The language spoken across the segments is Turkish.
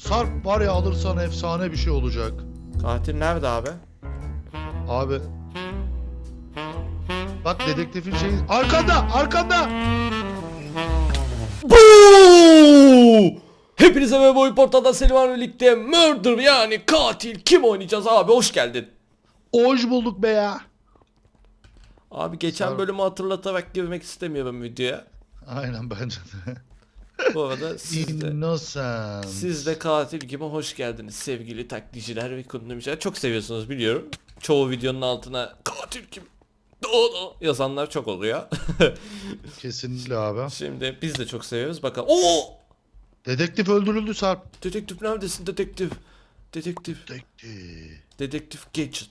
Sarp var ya alırsan efsane bir şey olacak. Katil nerede abi? Abi. Bak dedektifin şeyi... Arkanda! Arkanda! Buu! Hepinize merhaba oyun portalda Selim abi birlikte Murder yani katil kim oynayacağız abi hoş geldin. Hoş bulduk be ya. Abi geçen ol. bölümü hatırlatarak girmek istemiyorum videoya. Aynen bence de. Bu arada siz de, Innocent. siz de katil gibi hoş geldiniz sevgili taklitçiler ve kundumcular. Çok seviyorsunuz biliyorum. Çoğu videonun altına katil kim? Doğru yazanlar çok oluyor. Kesinlikle abi. Şimdi biz de çok seviyoruz. Bakalım. Oo! Dedektif öldürüldü Sarp. Dedektif neredesin dedektif? Dedektif. Dedektif. Dedektif Gadget.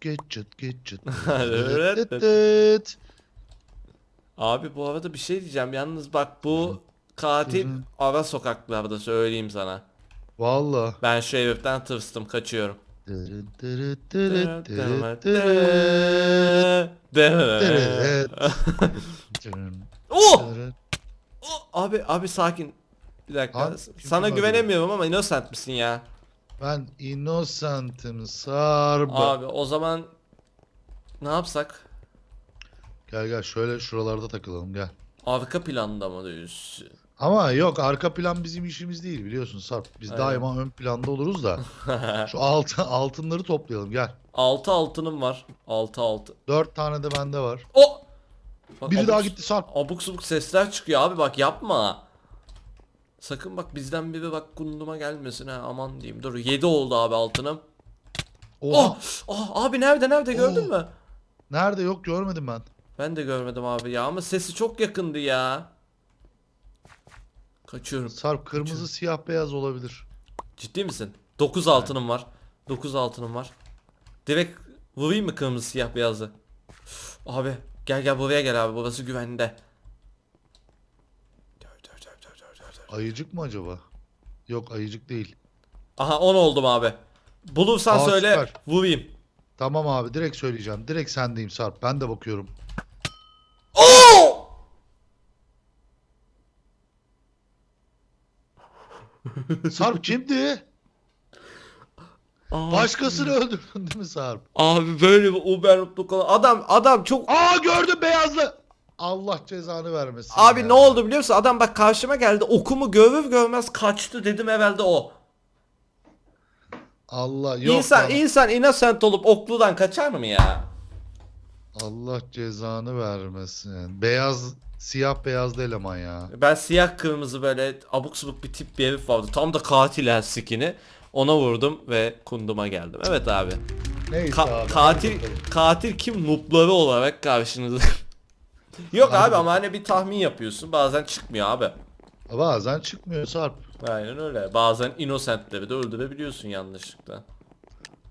Geçit geçit. Dırıdırıdıt. Dırıdırıdıt. Abi bu arada bir şey diyeceğim. Yalnız bak bu katil ara sokaklarda söyleyeyim sana. Valla. Ben şu evden tırstım kaçıyorum. Oh! Oh! Abi abi sakin. Bir dakika. Abi, Sana güvenemiyorum ama innocent misin ya? Ben innocent'ım Sarp. Abi o zaman ne yapsak? Gel gel şöyle şuralarda takılalım gel. Arka planda mı diyorsun? Ama yok arka plan bizim işimiz değil biliyorsun Sarp. Biz Aynen. daima ön planda oluruz da. Şu altın altınları toplayalım gel. 6 altınım var. 6 altı. Dört tane de bende var. Oh! Bak, Biri abuk- daha gitti Sarp. Abuk subuk sesler çıkıyor abi bak yapma. Sakın bak bizden biri bak kunduma gelmesin ha aman diyeyim. Dur 7 oldu abi altınım. Oha. Oh! oh! Abi nerede nerede gördün Oh. mü? Nerede yok görmedim ben. Ben de görmedim abi ya ama sesi çok yakındı ya. Kaçıyorum. Sarp kırmızı siyah beyaz olabilir. Ciddi misin? 9 altınım var. 9 altınım var. Direkt vurayım mı kırmızı siyah beyazı? Üf, Abi gel gel buraya gel abi burası güvende. Ayıcık mı acaba? Yok ayıcık değil. Aha 10 oldum abi. Bulursan Aa, söyle süper. vurayım. Tamam abi direkt söyleyeceğim. Direkt sendeyim Sarp. Ben de bakıyorum. Oo! Sarp kimdi? Aa, Başkasını öldürdün değil mi Sarp? Abi böyle bir uber mutluluk olan- adam adam çok Aa gördüm beyazlı. Allah cezanı vermesin. Abi ya. ne oldu biliyor musun? Adam bak karşıma geldi. Okumu görür görmez kaçtı dedim evvelde o. Allah yok insan lan. insan innocent olup okludan kaçar mı ya? Allah cezanı vermesin. Beyaz siyah beyazlı eleman ya. Ben siyah kırmızı böyle abuk subuk bir tip bir herif vardı. Tam da katil her skini. Ona vurdum ve kunduma geldim. Evet abi. Neyse Ka- abi. katil hadi bakalım. katil kim nupları olarak karşınızda. Yok Hadi abi ama hani bir tahmin yapıyorsun. Bazen çıkmıyor abi. Bazen çıkmıyor Sarp. Aynen öyle. Bazen innocentleri de öldürebiliyorsun yanlışlıkla.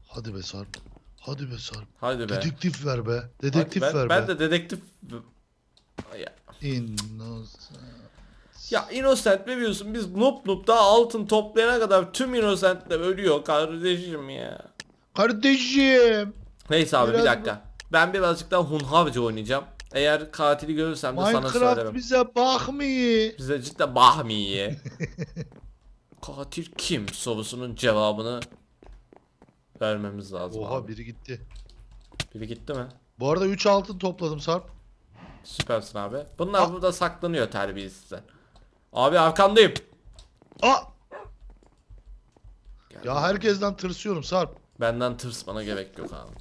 Hadi be Sarp. Hadi be Sarp. Hadi be. Dedektif ver be. Hadi Dedektif ben, ver ben be. de dedektif ya, Innocent. ya innocent biliyorsun biz noob noob daha altın toplayana kadar tüm innocentler ölüyor kardeşim ya. Kardeşim. Neyse abi Biraz bir dakika. Ben birazcık daha hunharca oynayacağım. Eğer katili görürsem de sana Minecraft söylerim. bize bakmıyor. Bize cidden bahmiye. Katil kim sorusunun cevabını vermemiz lazım Oha abi. biri gitti. Biri gitti mi? Bu arada 3 altın topladım Sarp. Süpersin abi. Bunlar Aa. burada saklanıyor terbiyesizler. Abi arkandayım. Aa! Gel. Ya herkesten tırsıyorum Sarp. Benden tırsmana gerek yok abi.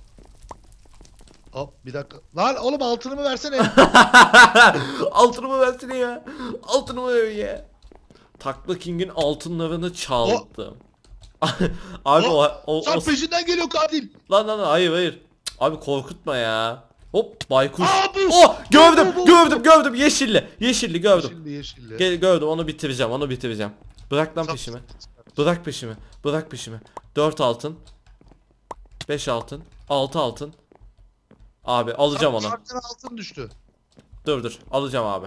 Hop bir dakika. Lan oğlum altınımı versene. Altınımı versene ya. Altınımı ver ya. Takla King'in altınlarını çaldım. abi o, o, o, Sarp peşinden geliyor katil. lan lan lan, hayır hayır. Abi korkutma ya. Hop baykuş. Aa, bu- Oh gördüm bu- bu- bu- gördüm gördüm yeşilli. Yeşilli gördüm. Yeşilli yeşilli. Gel, gördüm onu bitireceğim onu bitireceğim. Bırak lan peşimi. Bırak peşimi. Bırak peşimi. 4 altın. 5 altın. 6 altın. Abi alacağım onu. Altın düştü. Dur dur alacağım abi.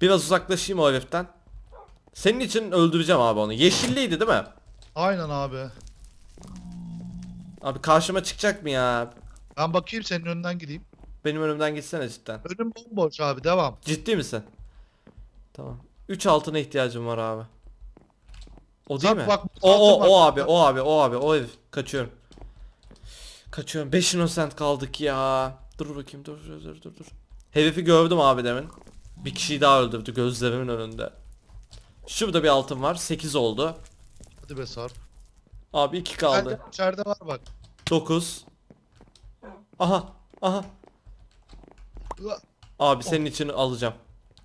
Biraz uzaklaşayım o heriften. Senin için öldüreceğim abi onu. Yeşilliydi değil mi? Aynen abi. Abi karşıma çıkacak mı ya? Ben bakayım senin önünden gideyim. Benim önümden gitsene cidden. Önüm bomboş abi devam. Ciddi misin? Tamam. 3 altına ihtiyacım var abi. O değil Sarp mi? bak, o o altın o var. abi o abi o abi o ev. Kaçıyorum. Kaçıyorum. 5 innocent kaldık ya. Dur bakayım dur dur dur dur dur. Herifi gördüm abi demin. Bir kişiyi daha öldürdü gözlerimin önünde. Şurada bir altın var. 8 oldu. Hadi be Sarp. Abi 2 kaldı. İçeride, içeride var bak. 9. Aha. Aha. Ua. Abi senin için alacağım.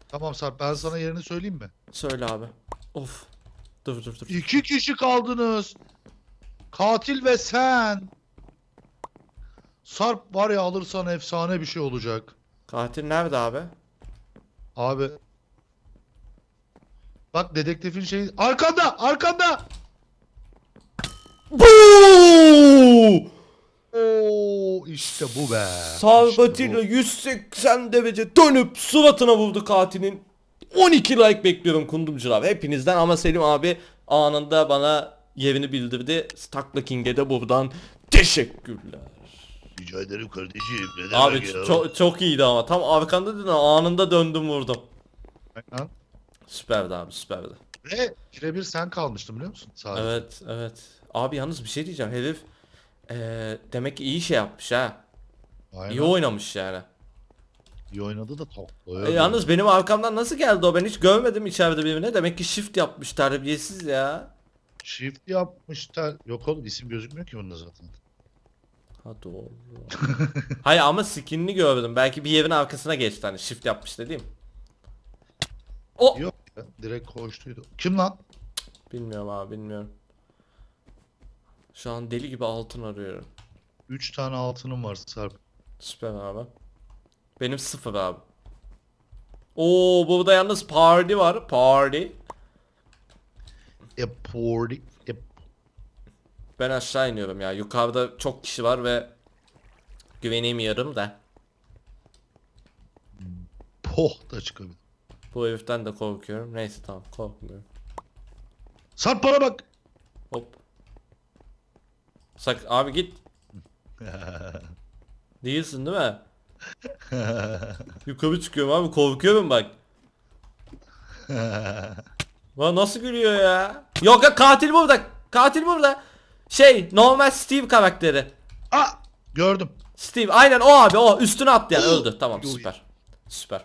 Tamam Sarp ben sana yerini söyleyeyim mi? Söyle abi. Of. Dur dur dur. İki kişi kaldınız. Katil ve sen. Sarp var ya alırsan efsane bir şey olacak. Katil nerede abi? Abi. Bak dedektifin şeyi. Arkanda! Arkanda! Buu! İşte bu be. İşte 180 derece dönüp suratına vurdu katilin. 12 like bekliyorum kundumcular hepinizden ama Selim abi anında bana yerini bildirdi. Takla King'e de buradan teşekkürler. Rica ederim kardeşim. Ne Abi demek ya? çok çok iyiydi ama tam arkanda dedin anında döndüm vurdum. Aynen. Süperdi abi süperdi. Ve birebir sen kalmıştın biliyor musun? Sadece. Evet evet. Abi yalnız bir şey diyeceğim herif eee, demek ki iyi şey yapmış ha. Aynen. İyi oynamış yani. İyi oynadı da toplu. E, yalnız benim arkamdan nasıl geldi o ben hiç görmedim içeride birine. Demek ki shift yapmış terbiyesiz ya. Shift yapmışlar. Yok oğlum isim gözükmüyor ki bunda zaten. Ha doğru. Hayır ama skinini gördüm. Belki bir yerin arkasına geçti hani shift yapmış dediğim. O Yok ya, direkt koştuydu. Kim lan? bilmiyorum abi bilmiyorum. Şu an deli gibi altın arıyorum. 3 tane altınım var Sarp. Süper abi. Benim sıfır abi. Oo burada yalnız party var. Party. E party. E Ben aşağı iniyorum ya. Yukarıda çok kişi var ve güvenemiyorum da. poh da çıkabilir. Bu heriften de korkuyorum. Neyse tamam korkmuyorum. Sarp bana bak. Hop. Sak abi git. Değilsin değil mi? Yukarı çıkıyorum abi korkuyorum bak. Lan nasıl gülüyor ya? Yok ya katil burada. Katil burada. Şey normal Steve karakteri. Aa gördüm. Steve aynen o abi o üstüne atlayan Oo. öldü. Tamam süper. Süper.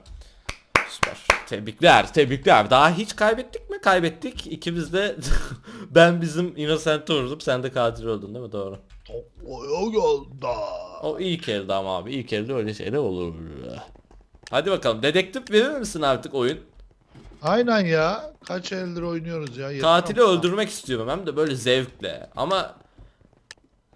Süper. Tebrikler tebrikler. Daha hiç kaybettik? Kaybettik. İkimiz de ben bizim Innocent'ı vurdum. Sen de katil oldun değil mi? Doğru. Toplaya geldi. O ilk elde ama abi. ilk elde öyle şeyler olur. Hadi bakalım. Dedektif verir misin artık oyun? Aynen ya. Kaç eldir oynuyoruz ya. yeter Katili ama. öldürmek istiyorum hem de böyle zevkle. Ama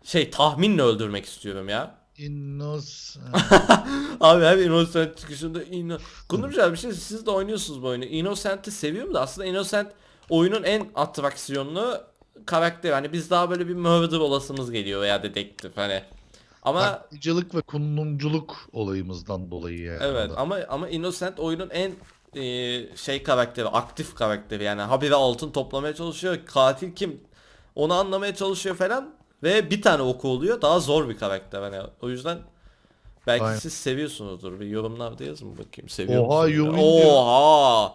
şey tahminle öldürmek istiyorum ya. Innocent. Abi hem Innocent çıkışında inno... Kundurca bir şey siz de oynuyorsunuz bu oyunu. Innocent'i seviyorum da aslında Innocent oyunun en atraksiyonlu karakteri. Hani biz daha böyle bir murder olasımız geliyor veya dedektif hani. Ama Taklitçilik ve kunlumculuk olayımızdan dolayı yani. evet ama ama Innocent oyunun en e, şey karakteri, aktif karakteri yani habire altın toplamaya çalışıyor. Katil kim? Onu anlamaya çalışıyor falan ve bir tane oku oluyor. Daha zor bir karakter hani. O yüzden belki Aynen. siz seviyorsunuzdur. Bir yorumlarda yazın bakayım. Seviyor Oha, musunuz? diyor. Oha!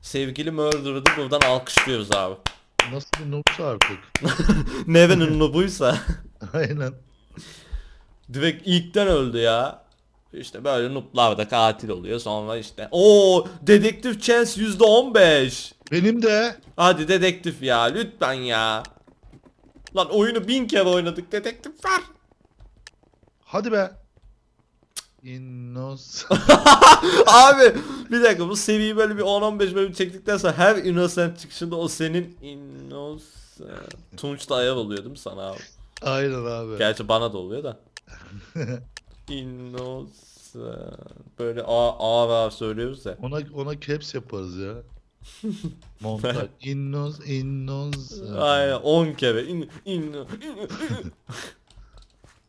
Sevgili Murder'ı buradan alkışlıyoruz abi. Nasıl bir noobsa artık. Nevenin noobuysa Aynen. direkt ilkten öldü ya. İşte böyle nooblar da katil oluyor sonra işte. Oo, dedektif chance %15. Benim de Hadi dedektif ya lütfen ya. Lan oyunu bin kere oynadık dedektif ver. hadi be. Innocent. Abi bir dakika bu seviyeyi böyle bir 10-15 bölüm çektikten sonra her innocent çıkışında o senin innocent. Tunç da ayar oluyor değil mi sana abi? Aynen abi. Gerçi bana da oluyor da. innocent. Böyle ağır ağır, söylüyoruz ya. Ona ona caps yaparız ya. Montaj. Innos, innos. Aynen 10 kere. In, in, in-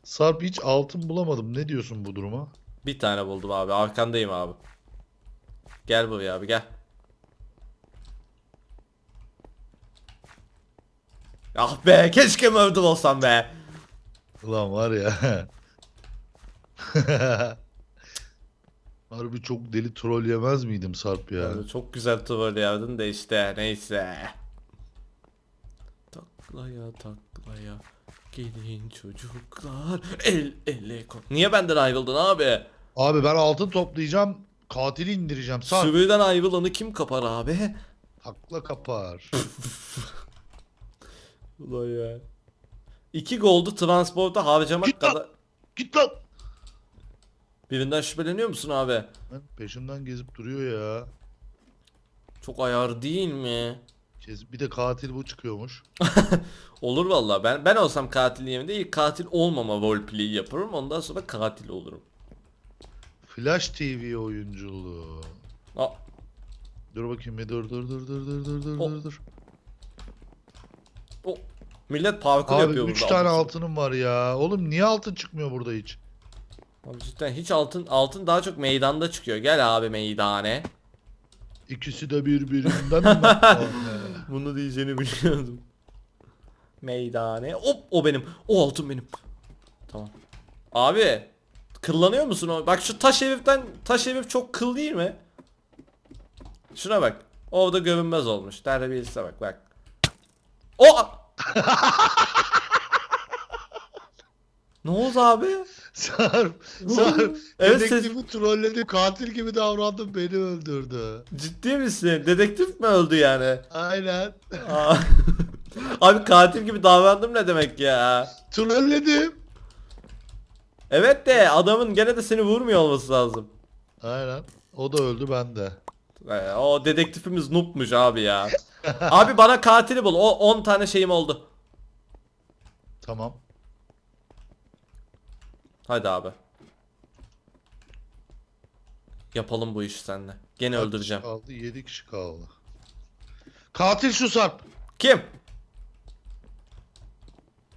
Sarp hiç altın bulamadım. Ne diyorsun bu duruma? Bir tane buldum abi. Arkandayım abi. Gel buraya abi gel. Ah be keşke murder olsam be. Ulan var ya. Harbi çok deli troll yemez miydim Sarp ya? Yani çok güzel troll yardın da işte neyse. Taklaya taklaya gelin çocuklar el ele ko- Niye benden ayrıldın abi? Abi ben altın toplayacağım. Katili indireceğim. Sarp. Sürüden ayrılanı kim kapar abi? Takla kapar. Ulan ya. İki goldu transporta harcamak Git lan! kadar... Git lan. Birinden şüpheleniyor musun abi? Lan Peşimden gezip duruyor ya. Çok ayar değil mi? Kez- Bir de katil bu çıkıyormuş. Olur valla ben ben olsam katil yerinde ilk katil olmama roleplay yaparım ondan sonra katil olurum. Flash TV oyunculuğu. Aa, Dur bakayım bir dur dur dur dur dur dur dur O- dur dur. o millet parkur Abi yapıyor 3 burada. tane altınım var ya. Oğlum niye altın çıkmıyor burada hiç? Abi cidden hiç altın altın daha çok meydanda çıkıyor. Gel abi meydane. İkisi de birbirinden mi? Bunu diyeceğini biliyordum. Meydane. Hop o benim. O altın benim. Tamam. Abi kıllanıyor musun o? Bak şu taş heriften taş herif çok kıl değil mi? Şuna bak. Orada görünmez olmuş. Terbiyesize bak bak. O Ne oldu abi? Sarp, Sarp. Evet, Dedektifi trolledi, katil gibi davrandı, beni öldürdü. Ciddi misin? Dedektif mi öldü yani? Aynen. Abi katil gibi davrandım ne demek ya? Trolledim. Evet de adamın gene de seni vurmuyor olması lazım. Aynen. O da öldü, ben de. Ee, o dedektifimiz noobmuş abi ya. abi bana katili bul. O 10 tane şeyim oldu. Tamam. Hadi abi. Yapalım bu işi seninle. Gene Kaç öldüreceğim. Kaldı, 7 kişi kaldı. Katil şu Sarp. Kim?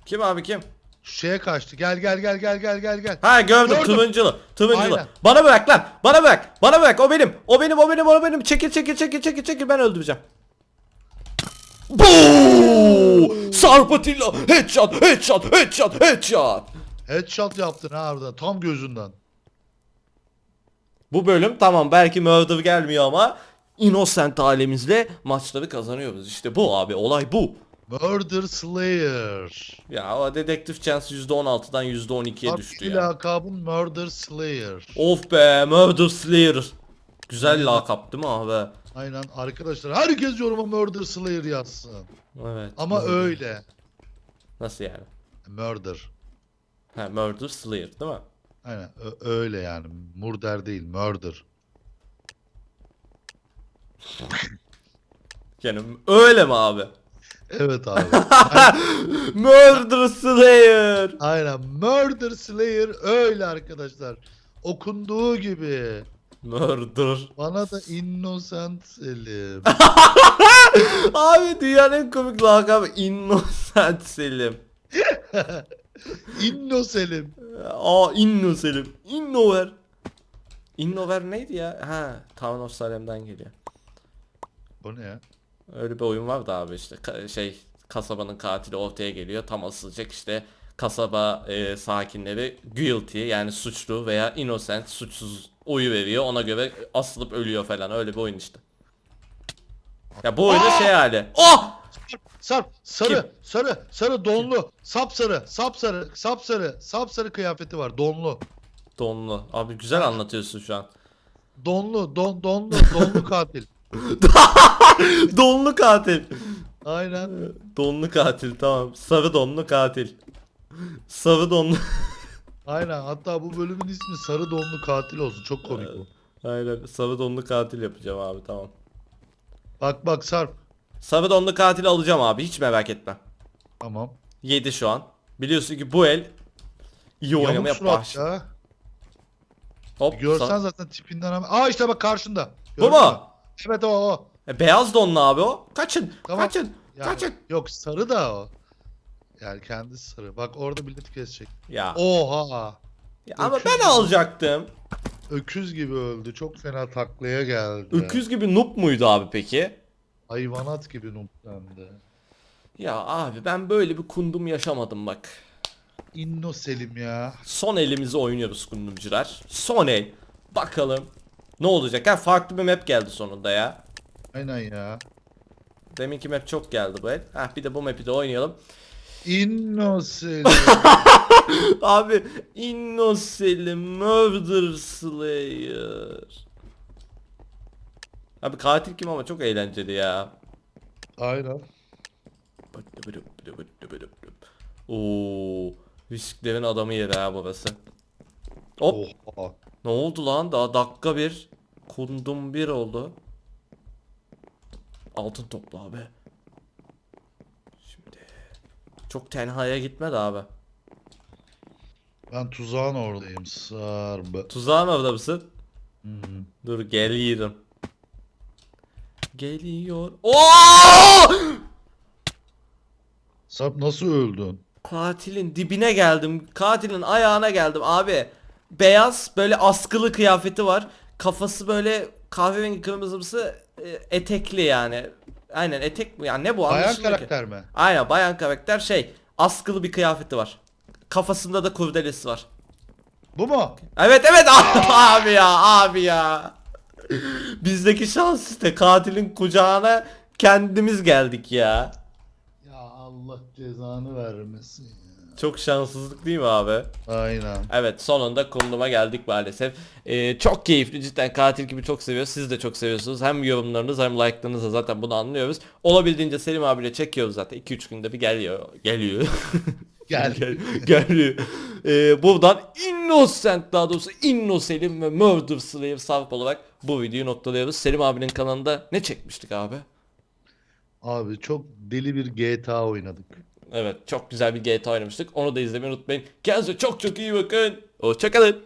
Kim abi kim? Şu şeye kaçtı. Gel gel gel gel gel gel gel. Ha gördüm, Gördüm. turunculı. Turunculı. Aynen. Bana bırak lan. Bana bırak. Bana bırak. O benim. O benim. O benim. O benim. Çekil çekil çekil çekil çekil ben öldüreceğim. Boo! Sarpatilla headshot headshot headshot headshot. Headshot yaptın ha orada tam gözünden. Bu bölüm tamam belki murder gelmiyor ama Innocent alemimizle maçları kazanıyoruz. İşte bu abi olay bu. Murder Slayer. Ya o dedektif chance %16'dan %12'ye Sarp düştü ya. lakabın Murder Slayer. Of be murder slayer. Güzel lakap değil mi abi? Aynen arkadaşlar herkes yoruma Murder Slayer yazsın. Evet. Ama öyle. Nasıl yani? Murder. Ha murder slayer değil mi? Aynen öyle yani. Murder değil murder. Yani öyle mi abi? Evet abi. murder slayer. Aynen Murder Slayer öyle arkadaşlar. Okunduğu gibi. Murder. Bana da Innocent Selim. Abi dünyanın en komik lakabı Innocent Selim. Inno Selim. Aa Inno Selim. Innover. Innover neydi ya? Ha Town of Salem'den geliyor. O ne ya? Öyle bir oyun var da abi işte Ka- şey kasabanın katili ortaya geliyor tam asılacak işte kasaba e, sakinleri guilty yani suçlu veya innocent suçsuz oyu veriyor ona göre asılıp ölüyor falan öyle bir oyun işte. Ya bu oyunun şey hali. Oh! Sarp sarı Kim? sarı sarı donlu sapsarı sapsarı sapsarı sapsarı kıyafeti var donlu. Donlu. Abi güzel anlatıyorsun şu an. Donlu don donlu donlu katil. donlu katil. Aynen. Donlu katil tamam. Sarı donlu katil. Sarı donlu. Aynen. Hatta bu bölümün ismi sarı donlu katil olsun. Çok komik bu. Aynen sarı donlu katil yapacağım abi tamam. Bak bak Sarp. Sarı donlu katil alacağım abi hiç merak etme. Tamam. 7 şu an. Biliyorsun ki bu el iyi Yamuk oynamaya surat baş. ya. Hop. Görsen sa- zaten tipinden hemen. Aa işte bak karşında. Bu Gördün mu? mü? Evet o o. E, beyaz donlu abi o. Kaçın. Tamam. Kaçın. Yani, Kaçın. Yok sarı da o. Yani kendisi sarı. Bak orada milleti kesecek. Ya. Oha. ya ama öküz ben gibi. alacaktım. Öküz gibi öldü. Çok fena taklaya geldi. Öküz gibi noob muydu abi peki? Hayvanat gibi nuplandı. Ya abi ben böyle bir kundum yaşamadım bak. İnno Selim ya. Son elimizi oynuyoruz kundumcular. Son el. Bakalım Ne olacak ha? Farklı bir map geldi sonunda ya. Aynen ya. Deminki map çok geldi bu el. Heh bir de bu map'i de oynayalım. Innocent. Abi Innocent'i Murder Slayer. Abi katil kim ama çok eğlenceli ya. Aynen. Oo, risklerin adamı yeri ha burası. Hop. Oha. Ne oldu lan? Daha dakika bir. Kundum bir oldu. Altın topla abi. Şimdi. Çok tenhaya gitmedi abi. Ben tuzağın oradayım. Sarbe. Tuzağın orada mısın? Hmm. Dur geliyorum. Geliyor. Oo! Sarp nasıl öldün? Katilin dibine geldim. Katilin ayağına geldim abi. Beyaz böyle askılı kıyafeti var. Kafası böyle kahverengi kırmızımsı e, etekli yani. Aynen etek mi? Yani ne bu Bayan anlaşılmıyor ki. karakter mi? Aynen bayan karakter şey askılı bir kıyafeti var. Kafasında da kurdelesi var. Bu mu? Evet evet abi ya abi ya. Bizdeki şans işte katilin kucağına kendimiz geldik ya. Ya Allah cezanı vermesin ya. Çok şanssızlık değil mi abi? Aynen. Evet sonunda konuma geldik maalesef. Ee, çok keyifli cidden katil gibi çok seviyoruz. Siz de çok seviyorsunuz. Hem yorumlarınız hem like'larınızla zaten bunu anlıyoruz. Olabildiğince Selim abiyle çekiyoruz zaten. 2-3 günde bir geliyor. Geliyor. Gel. Gel- geliyor. Ee, buradan Innocent daha doğrusu Inno Selim ve Murder Slayer Sarp olarak bu videoyu noktalıyoruz. Selim abinin kanalında ne çekmiştik abi? Abi çok deli bir GTA oynadık. Evet çok güzel bir GTA oynamıştık. Onu da izlemeyi unutmayın. Kendinize çok çok iyi bakın. Hoşçakalın.